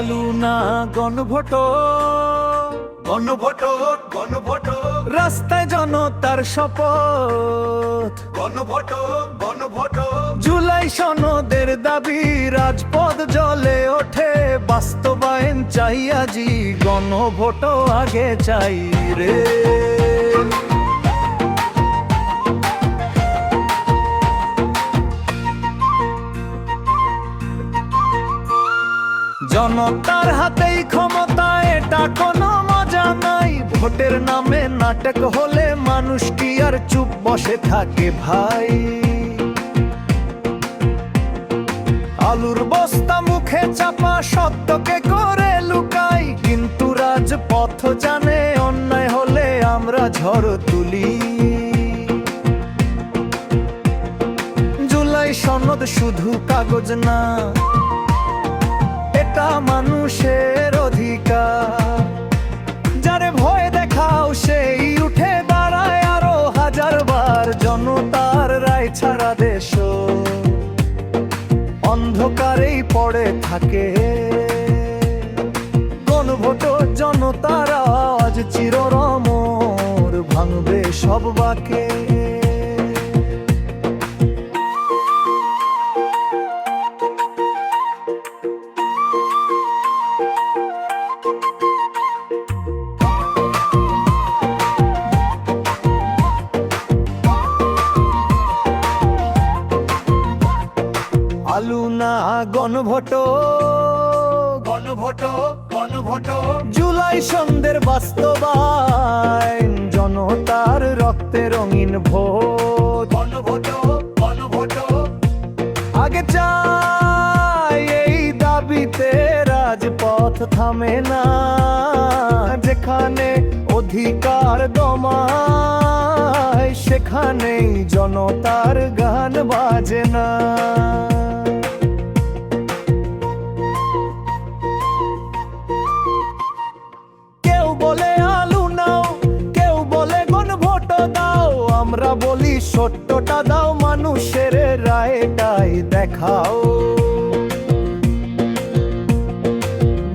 গণভোট গণভোট গণভোট। রাস্তায় জনতার শপথ। গণভোট গণভোট। জুলাই সনদের দাবি রাজপথ জলে ওঠে। বাস্তবায়ন চাই আজি গণভোট আগে চাই রে। জনতার হাতেই ক্ষমতা, এটা কোনো মজা নাই। ভোটের নামে নাটক হলে মানুষ কি আর চুপ বসে থাকে ভাই? আলুর বস্তা মুখে চাপা, সত্যকে করে লুকাই। কিন্তু রাজপথ জানে, অন্যায় হলে আমরা ঝড় তুলি। জুলাই সনদ শুধু কাগজ না এটা মানুষের অধিকার। যারে ভয় দেখাও সেই উঠে দাঁড়ায় আরও হাজার বার জনতার রায় ছাড়া দেশ অন্ধকারেই পড়ে থাকে। কোন ভোট জনতার আজ চিররমর, ভাঙবে সব বাকে। না গণভোট? গণভোট গণভোট। জুলাই সন্ধ্যের বাস্তবায়ন জনতার রক্তে রঙিন ভোট। গণভোট গণভোট। আগে চাই এই দাবিতে রাজপথ থামে না যেখানে অধিকার দমায় সেখানেই জনতার গান বাজে না। আমরা বলি, সত্যটা দাও মানুষের রায়টাই দেখাও।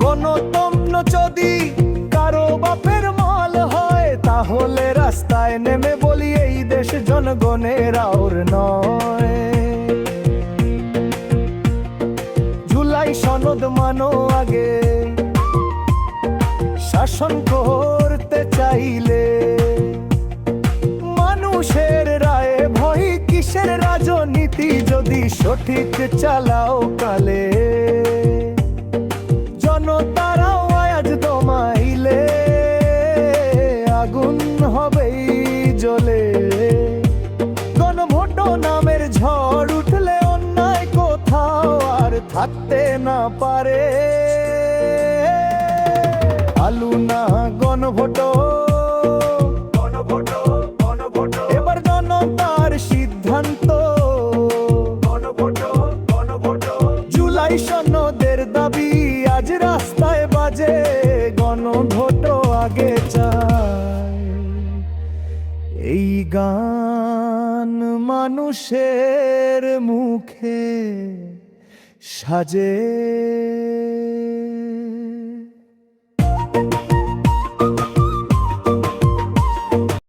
গণতন্ত্র যদি কারও বাপের মাল হয়, তাহলে রাস্তায় নেমে বলি, এই দেশ জনগণের আওর নয়। জুলাই সনদ মানো আগে, শাসন রাজনীতি যদি সঠিক চালাও কালে, জনতারাও আজ দমাইলে, আগুন হবেই জ্বলে। গণভোট নামের ঝড় উঠলে অন্যায় কোথাও আর থাকতে না পারে। আলু না গণভোট জুলাই সৈন্যদের দাবি আজ রাস্তায় বাজে গণভোট আগে চায় এই গান মানুষের মুখে সাজে।